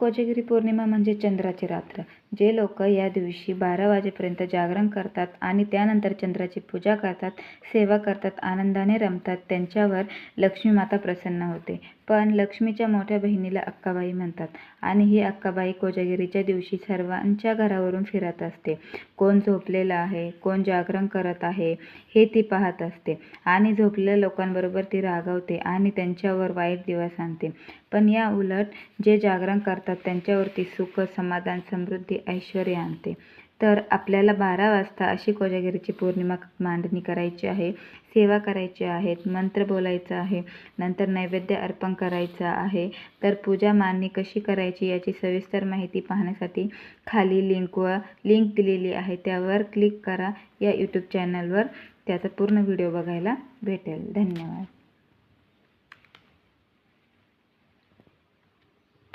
कोजागिरी पौर्णिमा म्हणजे चंद्राची रात्र जे लोक या दिवशी बारा वाजेपर्यंत जागरण करतात आणि त्यानंतर चंद्राची पूजा करतात सेवा करतात आनंदाने रमतात त्यांच्यावर लक्ष्मी माता प्रसन्न होते. पण लक्ष्मीच्या मोठ्या बहिणीला अक्काबाई म्हणतात आणि ही अक्काबाई कोजागिरीच्या दिवशी सर्वांच्या घरावरून फिरत असते. कोण झोपलेलं आहे कोण जागरण करत आहे हे ती पाहत असते आणि झोपलेल्या लोकांबरोबर ती रागवते आणि त्यांच्यावर वाईट दिवस आणते. पण या उलट जे जागरण करतात त्यांच्यावरती सुख समाधान समृद्धी ऐश्वर आणते. तर आपल्याला बारा वाजता अशी कोजागिरीची पौर्णिमा मांडणी करायची आहे. सेवा करायची आहेत मंत्र बोलायचं आहे. नंतर नैवेद्य अर्पण करायचं आहे. तर पूजा मांडणी कशी करायची याची सविस्तर माहिती पाहण्यासाठी खाली लिंकवर लिंक दिलेली आहे. त्यावर क्लिक करा. या यूट्यूब चॅनलवर त्याचा पूर्ण व्हिडिओ बघायला भेटेल. धन्यवाद.